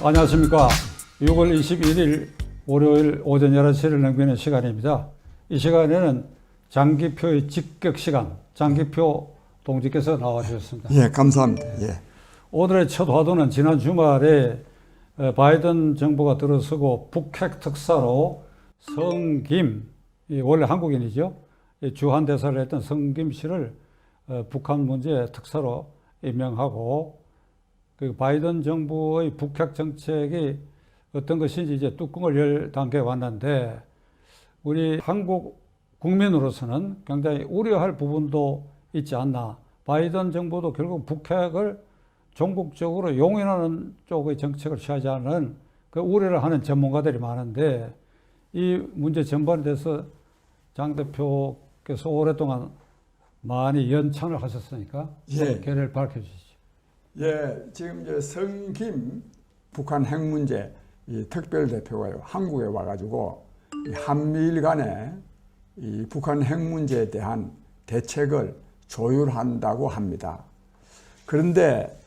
안녕하십니까. 6월 21일 월요일 오전 11시를 넘기는 시간입니다. 이 시간에는 장기표의 직격 시간, 장기표 동지께서 나와주셨습니다. 예, 감사합니다. 예. 오늘의 첫 화두는 지난 주말에 어, 바이든 정부가 들어서고 북핵 특사로 성김, 이 원래 한국인이죠. 이 주한 대사를 했던 성김 씨를 어, 북한 문제 특사로 임명하고 그 바이든 정부의 북핵 정책이 어떤 것인지 이제 뚜껑을 열 단계에 왔는데 우리 한국 국민으로서는 굉장히 우려할 부분도 있지 않나. 바이든 정부도 결국 북핵을 전국적으로 용인하는 쪽의 정책을 취하자는 그 우려를 하는 전문가들이 많은데 이 문제 전반에 대해서 장 대표께서 오랫동안 많이 연창을 하셨으니까 예. 견해를 밝혀주시죠. 예, 지금 이제 성김 북한 핵 문제 이 특별 대표가요 한국에 와가지고 이 한미일 간에 이 북한 핵 문제에 대한 대책을 조율한다고 합니다. 그런데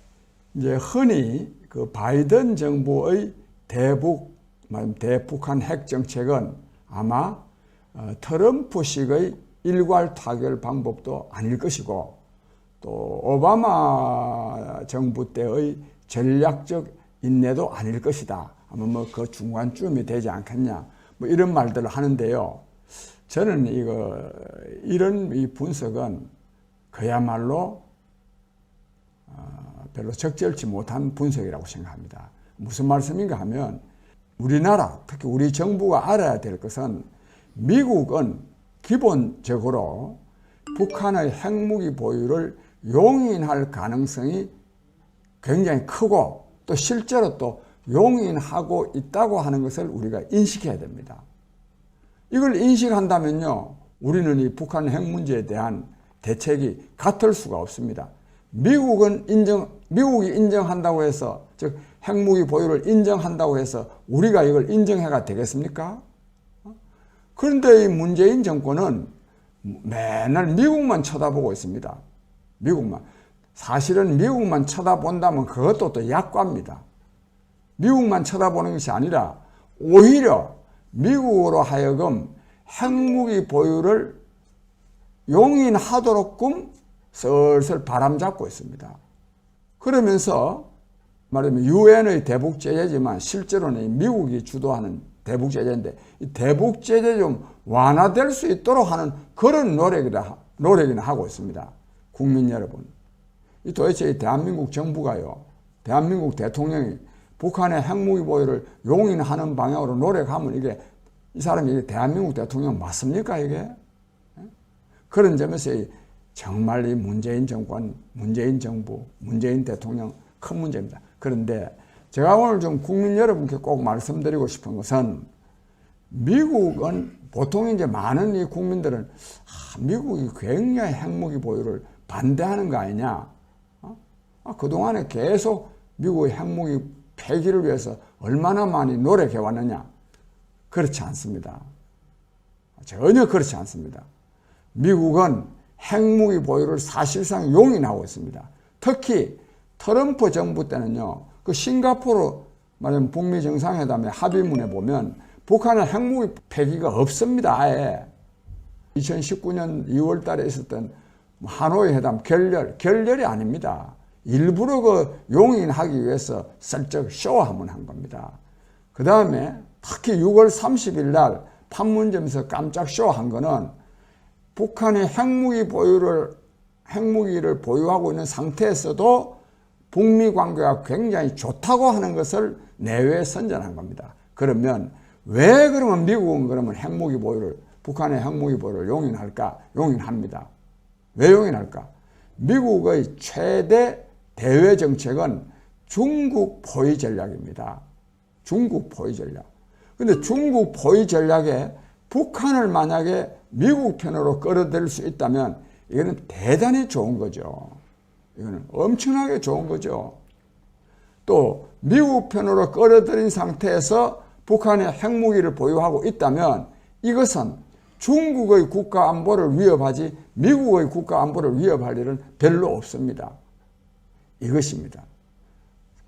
이제 흔히 그 바이든 정부의 대북, 대북한 핵 정책은 아마 어, 트럼프식의 일괄 타결 방법도 아닐 것이고 또 오바마 정부 때의 전략적 인내도 아닐 것이다. 아마 뭐 그 중간쯤이 되지 않겠냐. 뭐 이런 말들을 하는데요. 저는 이거 이런 이 분석은 그야말로 어, 별로 적절치 못한 분석이라고 생각합니다. 무슨 말씀인가 하면 우리나라 특히 우리 정부가 알아야 될 것은 미국은 기본적으로 북한의 핵무기 보유를 용인할 가능성이 굉장히 크고 또 실제로 또 용인하고 있다고 하는 것을 우리가 인식해야 됩니다. 이걸 인식한다면요, 우리는 이 북한 핵 문제에 대한 대책이 같을 수가 없습니다. 미국은 인정, 미국이 인정한다고 해서, 즉, 핵무기 보유를 인정한다고 해서 우리가 이걸 인정해가 되겠습니까? 그런데 이 문재인 정권은 맨날 미국만 쳐다보고 있습니다. 미국만. 사실은 미국만 쳐다본다면 그것도 또 약과입니다. 미국만 쳐다보는 것이 아니라 오히려 미국으로 하여금 핵무기 보유를 용인하도록끔 슬슬 바람잡고 있습니다. 그러면서 말하자면 유엔의 대북 제재지만 실제로는 미국이 주도하는 대북 제재인데 이 대북 제재 좀 완화될 수 있도록 하는 그런 노력이라 노력이나 하고 있습니다. 국민 여러분, 이 도대체 이 대한민국 정부가요, 대한민국 대통령이 북한의 핵무기 보유를 용인하는 방향으로 노력하면 이게 이 사람이 대한민국 대통령 맞습니까 이게? 그런 점에서 이 정말 이 문재인 정권, 문재인 정부, 문재인 대통령 큰 문제입니다. 그런데 제가 오늘 좀 국민 여러분께 꼭 말씀드리고 싶은 것은 미국은 보통 이제 많은 이 국민들은 아, 미국이 굉장히 핵무기 보유를 반대하는 거 아니냐? 어? 아, 그동안에 계속 미국의 핵무기 폐기를 위해서 얼마나 많이 노력해 왔느냐? 그렇지 않습니다. 전혀 그렇지 않습니다. 미국은 핵무기 보유를 사실상 용인하고 있습니다. 특히 트럼프 정부 때는요, 그 싱가포르 말하면 북미 정상회담의 합의문에 보면 북한은 핵무기 폐기가 없습니다. 아예 2019년 2월 달에 있었던 하노이 회담 결렬, 결렬이 아닙니다. 일부러 그 용인하기 위해서 슬쩍 쇼하면 한 겁니다. 그 다음에 특히 6월 30일 날 판문점에서 깜짝 쇼 한 거는 북한의 핵무기 보유를 핵무기를 보유하고 있는 상태에서도 북미 관계가 굉장히 좋다고 하는 것을 내외에 선전한 겁니다. 그러면 왜 그러면 미국은 그러면 핵무기 보유를 북한의 핵무기 보유를 용인할까? 용인합니다. 왜 용인할까? 미국의 최대 대외 정책은 중국 포위 전략입니다. 중국 포위 전략. 근데 중국 포위 전략에 북한을 만약에 미국 편으로 끌어들일 수 있다면 이거는 대단히 좋은 거죠. 이거는 엄청나게 좋은 거죠. 또 미국 편으로 끌어들인 상태에서 북한의 핵무기를 보유하고 있다면 이것은 중국의 국가 안보를 위협하지 미국의 국가 안보를 위협할 일은 별로 없습니다. 이것입니다.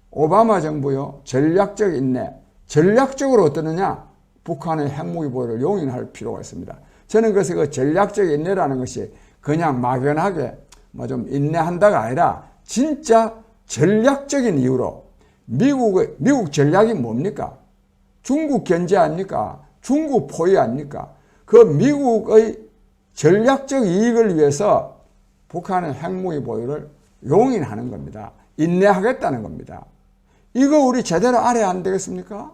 오바마 정부요 전략적 인내, 전략적으로 어떠느냐 북한의 핵무기 보유를 용인할 필요가 있습니다. 저는 그래서 그 전략적 인내라는 것이 그냥 막연하게 뭐 좀 인내한다가 아니라 진짜 전략적인 이유로 미국의 미국 전략이 뭡니까? 중국 견제 아닙니까? 중국 포위 아닙니까? 그 미국의 전략적 이익을 위해서 북한의 핵무기 보유를 용인하는 겁니다. 인내하겠다는 겁니다. 이거 우리 제대로 알아야 안 되겠습니까?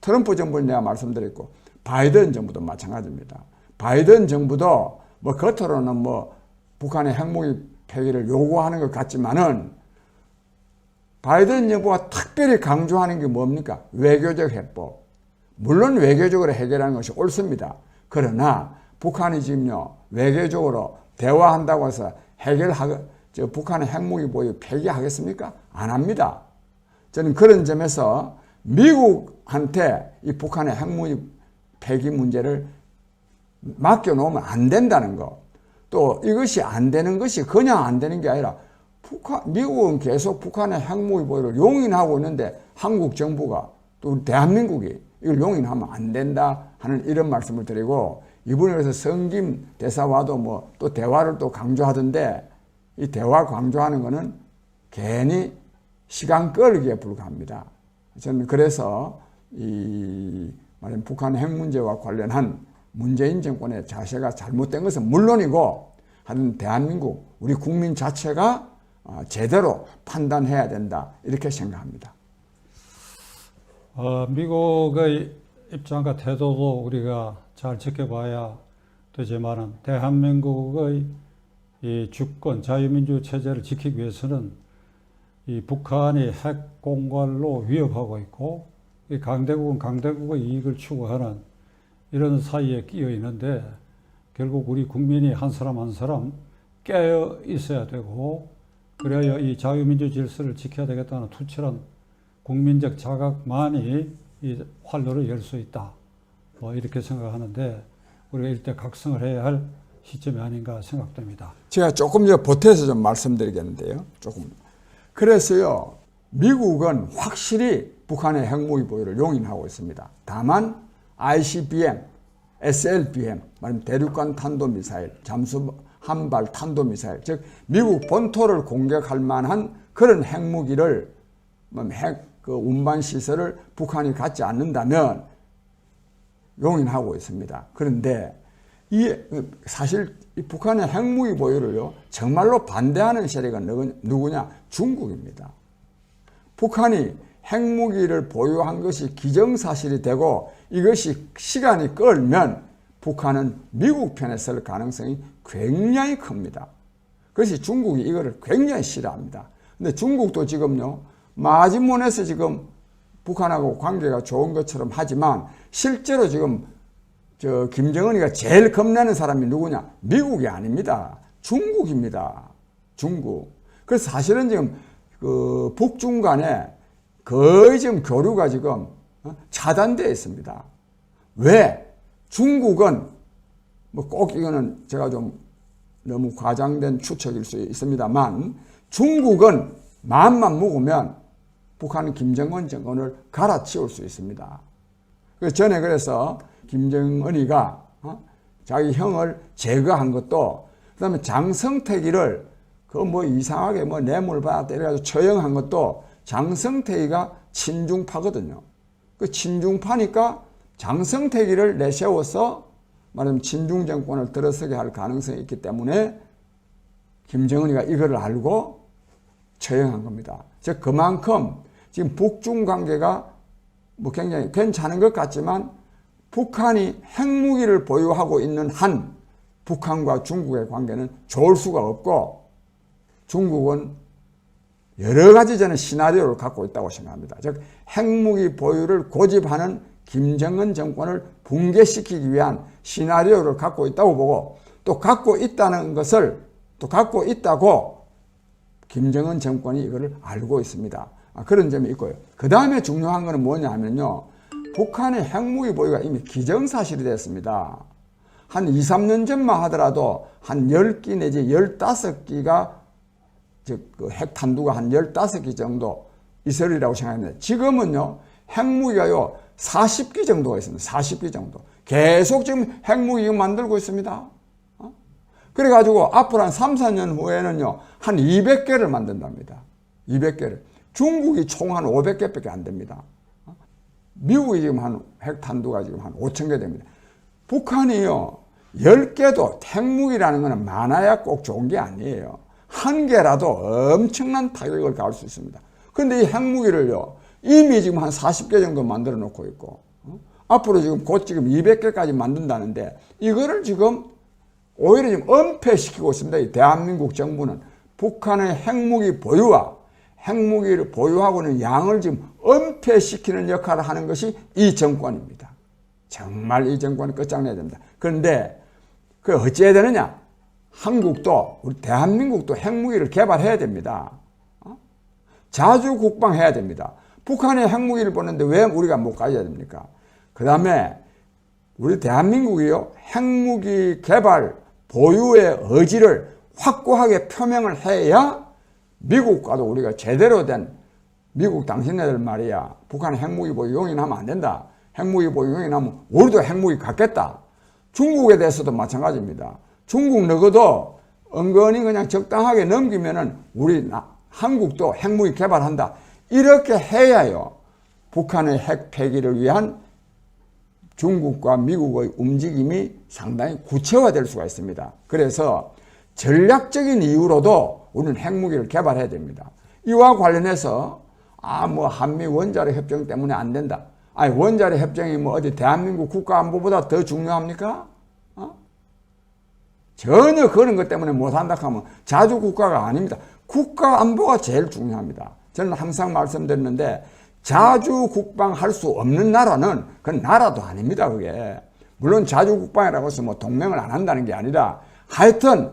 트럼프 정부는 내가 말씀드렸고 바이든 정부도 마찬가지입니다. 바이든 정부도 뭐 겉으로는 뭐 북한의 핵무기 폐기를 요구하는 것 같지만은 바이든 정부가 특별히 강조하는 게 뭡니까? 외교적 해법. 물론 외교적으로 해결하는 것이 옳습니다. 그러나 북한이 지금요 외교적으로 대화한다고 해서 해결하 저 북한의 핵무기 보유 폐기하겠습니까? 안 합니다. 저는 그런 점에서 미국한테 이 북한의 핵무기 폐기 문제를 맡겨놓으면 안 된다는 거. 또 이것이 안 되는 것이 그냥 안 되는 게 아니라 북한, 미국은 계속 북한의 핵무기 보유를 용인하고 있는데 한국 정부가 또 대한민국이 이걸 용인하면 안 된다 하는 이런 말씀을 드리고 이분에 그래서 성김 대사와도 뭐 또 대화를 또 강조하던데 이 대화 강조하는 거는 괜히 시간 끌기에 불과합니다. 저는 그래서 이 말하면 북한 핵 문제와 관련한 문재인 정권의 자세가 잘못된 것은 물론이고 하는 대한민국 우리 국민 자체가 어, 제대로 판단해야 된다 이렇게 생각합니다. 어, 미국의 입장과 태도도 우리가 잘 지켜봐야 되지만은 대한민국의 이 주권 자유민주 체제를 지키기 위해서는 이 북한이 핵 공갈로 위협하고 있고 이 강대국은 강대국의 이익을 추구하는 이런 사이에 끼어 있는데 결국 우리 국민이 한 사람 한 사람 깨어 있어야 되고 그래야 이 자유민주 질서를 지켜야 되겠다는 투철한 국민적 자각만이 이 활로를 열 수 있다. 뭐 이렇게 생각하는데 우리가 일대 각성을 해야 할 시점이 아닌가 생각됩니다. 제가 조금 더 보태서 좀 말씀드리겠는데요. 조금. 그래서요, 미국은 확실히 북한의 핵무기 보유를 용인하고 있습니다. 다만 ICBM, SLBM, 말하면 대륙간 탄도미사일, 잠수 한발 탄도미사일, 즉 미국 본토를 공격할 만한 그런 핵무기를 뭐핵 그 운반 시설을 북한이 갖지 않는다면 용인하고 있습니다. 그런데 이 사실 이 북한의 핵무기 보유를요 정말로 반대하는 세력은 누구- 누구냐 중국입니다. 북한이 핵무기를 보유한 것이 기정사실이 되고 이것이 시간이 끌면 북한은 미국 편에 설 가능성이 굉장히 큽니다. 그래서 중국이 이거를 굉장히 싫어합니다. 근데 중국도 지금요 마지못에서 지금 북한하고 관계가 좋은 것처럼 하지만 실제로 지금 저 김정은이가 제일 겁내는 사람이 누구냐? 미국이 아닙니다. 중국입니다. 중국. 그래서 사실은 지금 그 북중 간에 거의 지금 교류가 지금 어? 차단되어 있습니다. 왜? 중국은 뭐 꼭 이거는 제가 좀 너무 과장된 추측일 수 있습니다만 중국은 마음만 먹으면 북한은 김정은 정권을 갈아치울 수 있습니다. 그 전에 그래서 김정은이가 어? 자기 형을 제거한 것도 그다음에 장성택이를 그 뭐 이상하게 뭐 뇌물 받았다 이래가지고 처형한 것도 장성택이가 친중파거든요. 그 친중파니까 장성택이를 내세워서 말하면 친중 정권을 들어서게 할 가능성이 있기 때문에 김정은이가 이거를 알고 처형한 겁니다. 즉 그만큼 지금 북중 관계가 뭐 굉장히 괜찮은 것 같지만 북한이 핵무기를 보유하고 있는 한 북한과 중국의 관계는 좋을 수가 없고 중국은 여러 가지 저는 시나리오를 갖고 있다고 생각합니다. 즉 핵무기 보유를 고집하는 김정은 정권을 붕괴시키기 위한 시나리오를 갖고 있다고 보고 또 갖고 있다는 것을 또 갖고 있다고 김정은 정권이 이거를 알고 있습니다. 아, 그런 점이 있고요. 그 다음에 중요한 것은 뭐냐 하면요. 북한의 핵무기 보유가 이미 기정사실이 됐습니다. 한 2, 3년 전만 하더라도 한 10기 내지 15기가 즉, 그 핵탄두가 한 15기 정도 있으리라고 생각했는데 지금은요 핵무기가요 40기 정도가 있습니다. 40기 정도. 계속 지금 핵무기 만들고 있습니다. 어? 그래가지고 앞으로 한 3, 4년 후에는요 한 200개를 만든답니다. 200개를. 중국이 총 한 500개밖에 안 됩니다. 어? 미국이 지금 한 핵탄두가 지금 한 5천 개 됩니다. 북한이요 10개도 핵무기라는 것은 많아야 꼭 좋은 게 아니에요. 한 개라도 엄청난 타격을 가할 수 있습니다. 근데 이 핵무기를요, 이미 지금 한 40개 정도 만들어 놓고 있고, 어? 앞으로 지금 곧 지금 200개까지 만든다는데, 이거를 지금 오히려 지금 은폐시키고 있습니다. 이 대한민국 정부는 북한의 핵무기 보유와 핵무기를 보유하고 있는 양을 지금 은폐시키는 역할을 하는 것이 이 정권입니다. 정말 이 정권은 끝장내야 됩니다. 그런데 그 어찌해야 되느냐? 한국도 우리 대한민국도 핵무기를 개발해야 됩니다. 어? 자주 국방해야 됩니다. 북한의 핵무기를 보는데 왜 우리가 못 가져야 됩니까? 그 다음에 우리 대한민국이요 핵무기 개발 보유의 의지를 확고하게 표명을 해야 미국과도 우리가 제대로 된 미국 당신네들 말이야 북한 핵무기 보유 용인하면 안 된다. 핵무기 보유 용인하면 우리도 핵무기 갖겠다. 중국에 대해서도 마찬가지입니다. 중국 너거도 은근히 그냥 적당하게 넘기면은 우리 나- 한국도 핵무기 개발한다. 이렇게 해야요. 북한의 핵 폐기를 위한 중국과 미국의 움직임이 상당히 구체화될 수가 있습니다. 그래서 전략적인 이유로도 우리는 핵무기를 개발해야 됩니다. 이와 관련해서 아 뭐 한미 원자력 협정 때문에 안 된다. 아니 원자력 협정이 뭐 어디 대한민국 국가 안보보다 더 중요합니까? 어? 전혀 그런 것 때문에 못한다 하면 자주 국가가 아닙니다. 국가 안보가 제일 중요합니다. 저는 항상 말씀드렸는데 자주 국방할 수 없는 나라는 그건 나라도 아닙니다. 그게 물론 자주 국방이라고 해서 뭐 동맹을 안 한다는 게 아니라 하여튼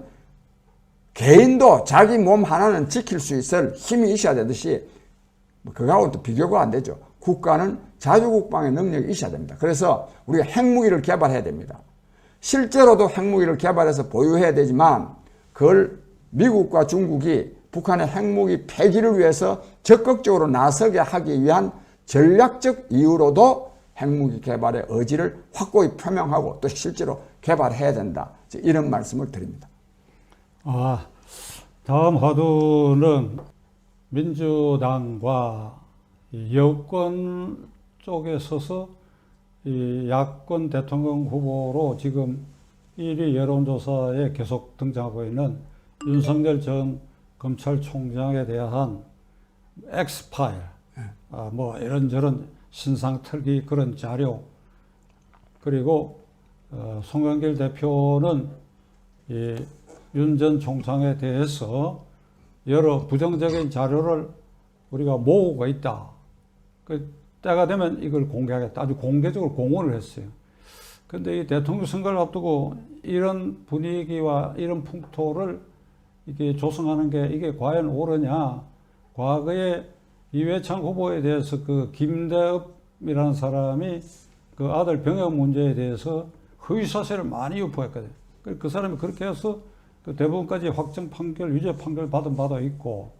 개인도 자기 몸 하나는 지킬 수 있을 힘이 있어야 되듯이 뭐 그거하고 또 비교가 안 되죠. 국가는 자주 국방의 능력이 있어야 됩니다. 그래서 우리가 핵무기를 개발해야 됩니다. 실제로도 핵무기를 개발해서 보유해야 되지만 그걸 미국과 중국이 북한의 핵무기 폐기를 위해서 적극적으로 나서게 하기 위한 전략적 이유로도 핵무기 개발의 의지를 확고히 표명하고 또 실제로 개발해야 된다. 이런 말씀을 드립니다. 아, 다음 화두는 민주당과 이 여권 쪽에 서서 이 야권 대통령 후보로 지금 1위 여론조사에 계속 등장하고 있는 윤석열 전 검찰총장에 대한 엑스파일, 아, 뭐 이런저런 신상털기 그런 자료, 그리고 어, 송영길 대표는 이 윤 전 총장에 대해서 여러 부정적인 자료를 우리가 모으고 있다. 그 때가 되면 이걸 공개하겠다. 아주 공개적으로 공언을 했어요. 근데 이 대통령 선거를 앞두고 이런 분위기와 이런 풍토를 이게 조성하는 게 이게 과연 옳으냐? 과거에 이회창 후보에 대해서 그 김대업이라는 사람이 그 아들 병역 문제에 대해서 허위 사실을 많이 유포했거든요. 그- 그 사람이 그렇게 해서 그 대법원까지 확정 판결, 유죄 판결 받은 바도 있고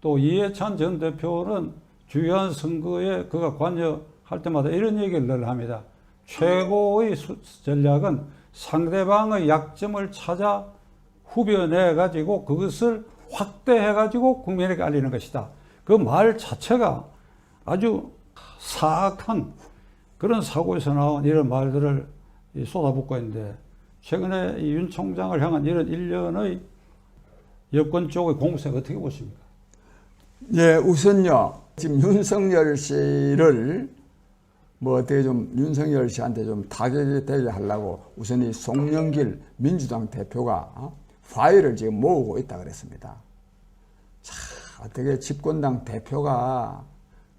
또 이해찬 전 대표는 주요한 선거에 그가 관여할 때마다 이런 얘기를 늘 합니다. 최고의 수- 전략은 상대방의 약점을 찾아 후벼내 가지고 그것을 확대해 가지고 국민에게 알리는 것이다. 그 말 자체가 아주 사악한 그런 사고에서 나온 이런 말들을 이 쏟아붓고 있는데 최근에 이윤 총장을 향한 이런 일련의 여권 쪽의 공세가 어떻게 보십니까? 예, 우선요. 지금 윤석열 씨를 뭐 어떻게 좀 윤석열 씨한테 좀 타격이 되게 하려고 우선 이 송영길 민주당 대표가 어? 파일을 지금 모으고 있다 그랬습니다. 자, 어떻게 집권당 대표가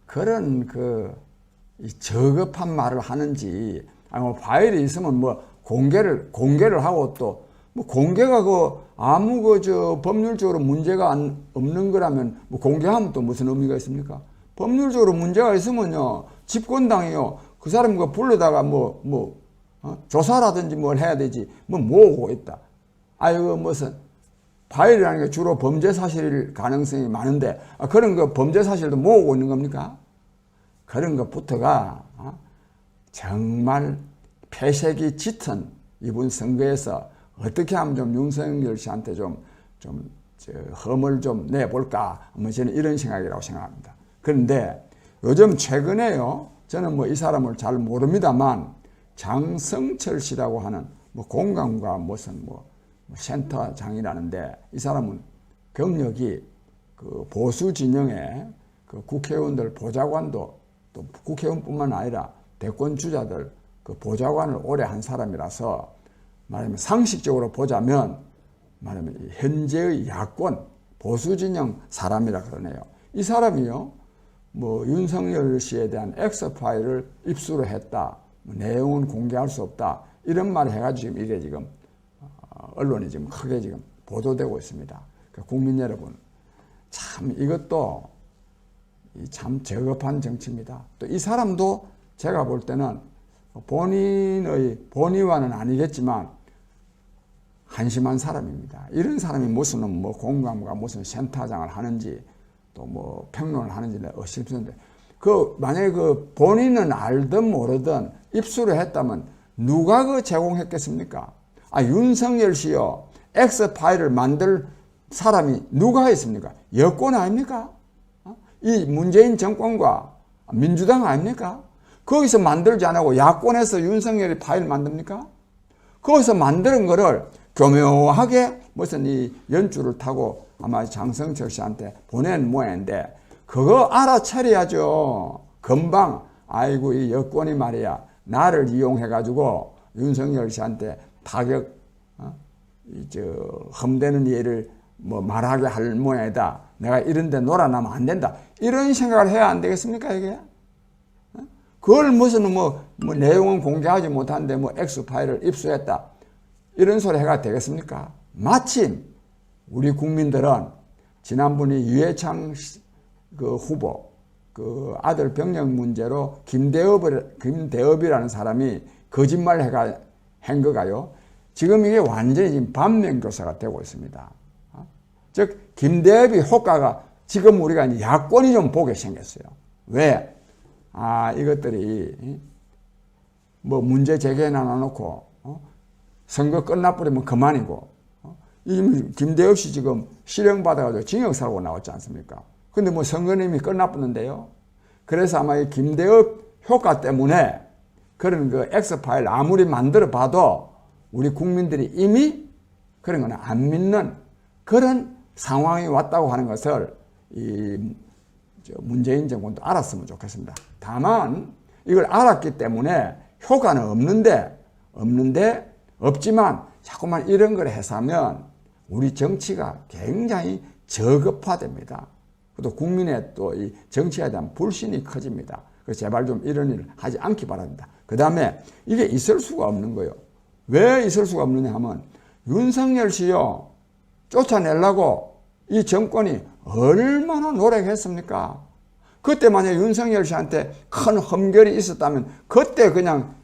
그런 그이 저급한 말을 하는지 아니 뭐 파일이 있으면 뭐 공개를 공개를 하고 또 뭐 공개가 그 아무 그 저 법률적으로 문제가 안, 없는 거라면 뭐 공개하면 또 무슨 의미가 있습니까? 법률적으로 문제가 있으면요 집권당이요 그 사람 그 불러다가 뭐뭐 조사라든지 뭘 해야 되지 뭐 모으고 있다. 아이고 무슨 파일이라는 게 주로 범죄 사실일 가능성이 많은데 아, 그런 거 범죄 사실도 모으고 있는 겁니까? 그런 것부터가 어, 정말 폐색이 짙은 이번 선거에서 어떻게 하면 좀 윤석열 씨한테 좀, 좀, 저, 험을 좀 내볼까. 뭐 저는 이런 생각이라고 생각합니다. 그런데 요즘 최근에요. 저는 뭐 이 사람을 잘 모릅니다만 장성철 씨라고 하는 뭐 공감과 무슨 뭐 센터장이라는데 이 사람은 경력이 그 보수 진영의 그 국회의원들 보좌관도 또 국회의원뿐만 아니라 대권 주자들 그 보좌관을 오래 한 사람이라서 말하면 상식적으로 보자면 말하면 이 현재의 야권 보수 진영 사람이라 그러네요. 이 사람이요. 뭐 윤석열 씨에 대한 엑스 파일을 입수를 했다. 뭐 내용은 공개할 수 없다. 이런 말을 해가지고 지금 이게 지금 어, 언론이 지금 크게 지금 보도되고 있습니다. 그러니까 국민 여러분, 참 이것도 이참 저급한 정치입니다. 또 이 사람도 제가 볼 때는 본인의 본의와는 아니겠지만 한심한 사람입니다. 이런 사람이 무슨 뭐 공감과 무슨 센터장을 하는지 또 뭐 평론을 하는지 의심스러운데 그 만약에 그 본인은 알든 모르든 입수를 했다면 누가 그 제공했겠습니까? 아 윤석열 씨요 엑스 파일을 만들 사람이 누가 있습니까? 여권 아닙니까? 어? 이 문재인 정권과 민주당 아닙니까? 거기서 만들지 않고 야권에서 윤석열이 파일 만듭니까? 거기서 만드는 거를 교묘하게 무슨 이 연주를 타고 아마 장성철 씨한테 보낸 모양인데 그거 알아차려야죠. 금방 아이고 이 여권이 말이야 나를 이용해 가지고 윤석열 씨한테 타격 어? 이저 험되는 예를 뭐 말하게 할 모양이다. 내가 이런 데 놀아나면 안 된다. 이런 생각을 해야 안 되겠습니까 이게? 어? 그걸 무슨 뭐, 뭐 내용은 공개하지 못한데 뭐 X 파일을 입수했다. 이런 소리 해가 되겠습니까? 마침 우리 국민들은 지난번에 유해창 씨- 그 후보 그 아들 병역 문제로 김대업을 김대업이라는 사람이 거짓말 해가 한 거가요. 지금 이게 완전히 지금 반면 교사가 되고 있습니다. 어? 즉 김대업이 효과가 지금 우리가 야권이 좀 보게 생겼어요. 왜? 아 이것들이 뭐 문제 제기해놔 놓고 어? 선거 끝나버리면 그만이고 어? 이 김대엽 씨 지금 실형 받아가지고 징역 살고 나왔지 않습니까? 근데 뭐 선거는 이미 끝났는데요. 그래서 아마 이 김대엽 효과 때문에 그런 그 엑스 파일 아무리 만들어 봐도 우리 국민들이 이미 그런 거는 안 믿는 그런 상황이 왔다고 하는 것을 이저 문재인 정권도 알았으면 좋겠습니다. 다만 이걸 알았기 때문에 효과는 없는데 없는데 없지만 자꾸만 이런 걸 해서 하면 우리 정치가 굉장히 저급화됩니다. 또 국민의 또 이 정치에 대한 불신이 커집니다. 그래서 제발 좀 이런 일을 하지 않기 바랍니다. 그 다음에 이게 있을 수가 없는 거예요. 왜 있을 수가 없느냐 하면 윤석열 씨요 쫓아내려고 이 정권이 얼마나 노력했습니까? 그때 만약 윤석열 씨한테 큰 험결이 있었다면 그때 그냥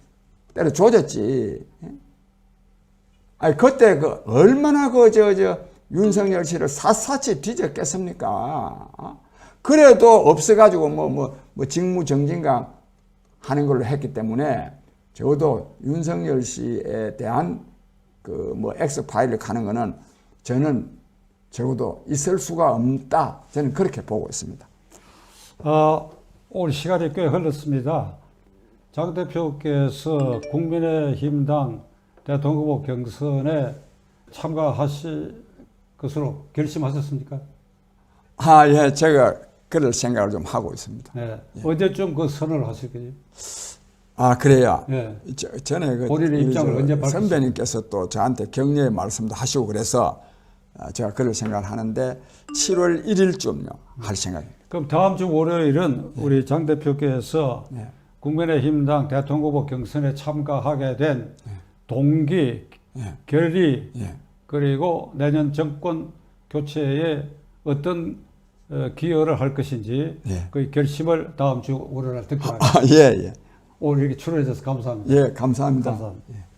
때려 조졌지. 아니 그때 그 얼마나 그 저 저 윤석열 씨를 샅샅이 뒤졌겠습니까? 어? 그래도 없어가지고 뭐 뭐 뭐 직무정진강 하는 걸로 했기 때문에 적어도 윤석열 씨에 대한 그 뭐 엑스 파일을 가는 거는 저는 적어도 있을 수가 없다. 저는 그렇게 보고 있습니다. 아, 오늘 시간이 꽤 흘렀습니다. 장 대표께서 국민의힘당 대통령 후보 경선에 참가하실 것으로 결심하셨습니까? 아, 예, 제가 그럴 생각을 좀 하고 있습니다. 네. 언제쯤 그 선언을 하실 거예요? 아, 그래야. 네. 저, 전에 그 본인의 입장을 저 언제? 선배님께서 또 저한테 격려의 말씀도 하시고 그래서 아, 제가 그럴 생각을 하는데 7월 1일쯤요 할 생각입니다. 그럼 다음 주 월요일은 우리 장 대표께서 네. 국민의힘당 대통령 후보 경선에 참가하게 된 동기, 예, 결의, 예. 그리고 내년 정권 교체에 어떤 어, 기여를 할 것인지 예. 그 결심을 다음 주 월요일 날 듣기 바랍니다. 아, 예, 예. 오늘 이렇게 출연해 주셔서 감사합니다. 예, 감사합니다. 감사합니다. 예.